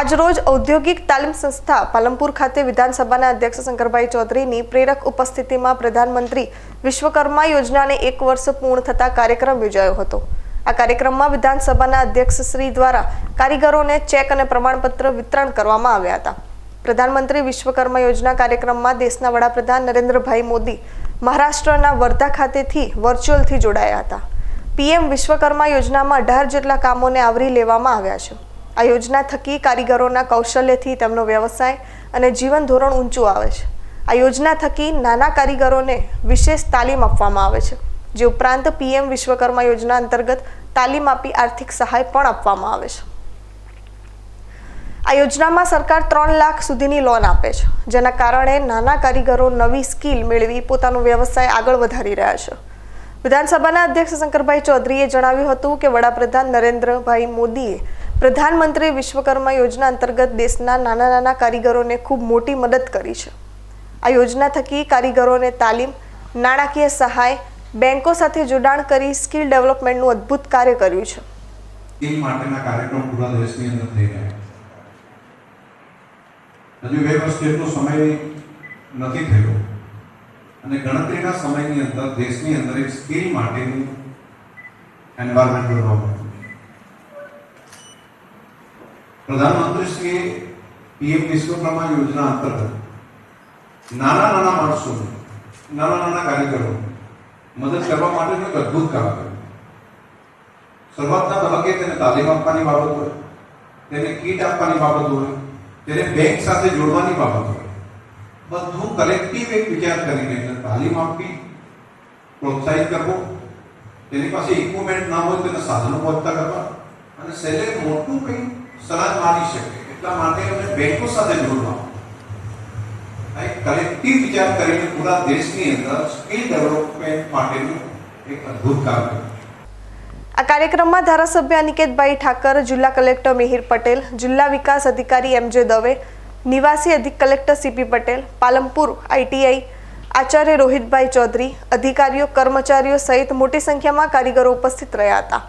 આજરોજ ઔદ્યોગિક તાલીમ સંસ્થા પાલનપુર ખાતે વિધાનસભાના અધ્યક્ષ શંકરભાઈ ચૌધરીની પ્રેરક ઉપસ્થિતિમાં પ્રધાનમંત્રી વિશ્વકર્મા યોજનાને એક વર્ષ પૂર્ણ થતા કાર્યક્રમ યોજાયો હતો. આ કાર્યક્રમમાં વિધાનસભાના અધ્યક્ષ શ્રી દ્વારા કારીગરોને ચેક અને પ્રમાણપત્ર વિતરણ કરવામાં આવ્યા હતા. પ્રધાનમંત્રી વિશ્વકર્મા યોજના કાર્યક્રમમાં દેશના વડાપ્રધાન નરેન્દ્રભાઈ મોદી મહારાષ્ટ્રના વર્ધા ખાતેથી વર્ચ્યુઅલથી જોડાયા હતા. પીએમ વિશ્વકર્મા યોજનામાં અઢાર જેટલા કામોને આવરી લેવામાં આવ્યા છે. આ યોજના થકી કારીગરોના કૌશલ્યથી તેમનો વ્યવસાય અને જીવન ધોરણ ઊંચું આવે છે. આ યોજના થકી નાના કારીગરોને વિશેષ તાલીમ આપવામાં આવે છે, જે ઉપરાંત પીએમ વિશ્વકર્મા યોજના અંતર્ગત તાલીમ આપી આર્થિક સહાય પણ આપવામાં આવે છે. આ યોજનામાં સરકાર ત્રણ લાખ સુધીની લોન આપે છે, જેના કારણે નાના કારીગરો નવી સ્કિલ મેળવી પોતાનો વ્યવસાય આગળ વધારી રહ્યા છે. વિધાનસભાના અધ્યક્ષ શંકરભાઈ ચૌધરીએ જણાવ્યું હતું કે વડાપ્રધાન નરેન્દ્રભાઈ મોદીએ પ્રધાનમંત્રી વિશ્વકર્મા યોજના અંતર્ગત દેશના નાના નાના કારીગરોને ખૂબ મોટી મદદ કરી છે. આ યોજના થકી કારીગરોને તાલીમ, નાણાકીય સહાય, બેંકો સાથે જોડાણ કરી સ્કિલ ડેવલપમેન્ટનું અદ્ભુત કાર્ય કર્યું છે. એ માટેના કાર્યક્રમ પૂરા દેશની અંદર થઈ રહ્યા હજુ બે વર્ષ જેટલો સમય નથી થયો અને ગણતરીના સમયની અંદર દેશની અંદર એક સ્કિલ માટેનું એન્વાયરમેન્ટ બનવા પ્રધાનમંત્રી શ્રી પીએમ વિશ્વકર્મા યોજના અંતર્ગત નાના નાના માણસોને નાના નાના કાર્યકરો મદદ કરવા માટેનું એક અદ્ભુત કામ કર્યું. શરૂઆતના તબક્કે તેને તાલીમ આપવાની બાબત હોય, તેને કીટ આપવાની બાબત હોય, તેને બેંક સાથે જોડવાની બાબત હોય. બધું કલેક્ટિવ એક વિચાર કરીને એને તાલીમ આપવી, પ્રોત્સાહિત કરવો, તેની પાસે ઇક્વિપમેન્ટ ના હોય તેને સાધનો પહોંચતા કરવા અને સેલે મોટું કંઈ સલાહ મારી શકે. એટલા માટે અમે બેંકો સાથે જોડવા કલેક્ટિવ વિચાર કરીને પૂરા દેશની અંદર સ્કિલ ડેવલપમેન્ટ માટેનું એક અદ્ભુત કામ આ કાર્યક્રમમાં ધારાસભ્ય અનિકેતભાઈ ઠાકર, જિલ્લા કલેક્ટર મિહિર પટેલ, જિલ્લા વિકાસ અધિકારી એમ જે દવે, નિવાસી અધિક collector CP Patel Palampur ITI Acharya Rohitbhai Chaudhary, અધિકારીઓ, કર્મચારીઓ સહિત મોટી સંખ્યામાં કારીગરો ઉપસ્થિત રહ્યા હતા.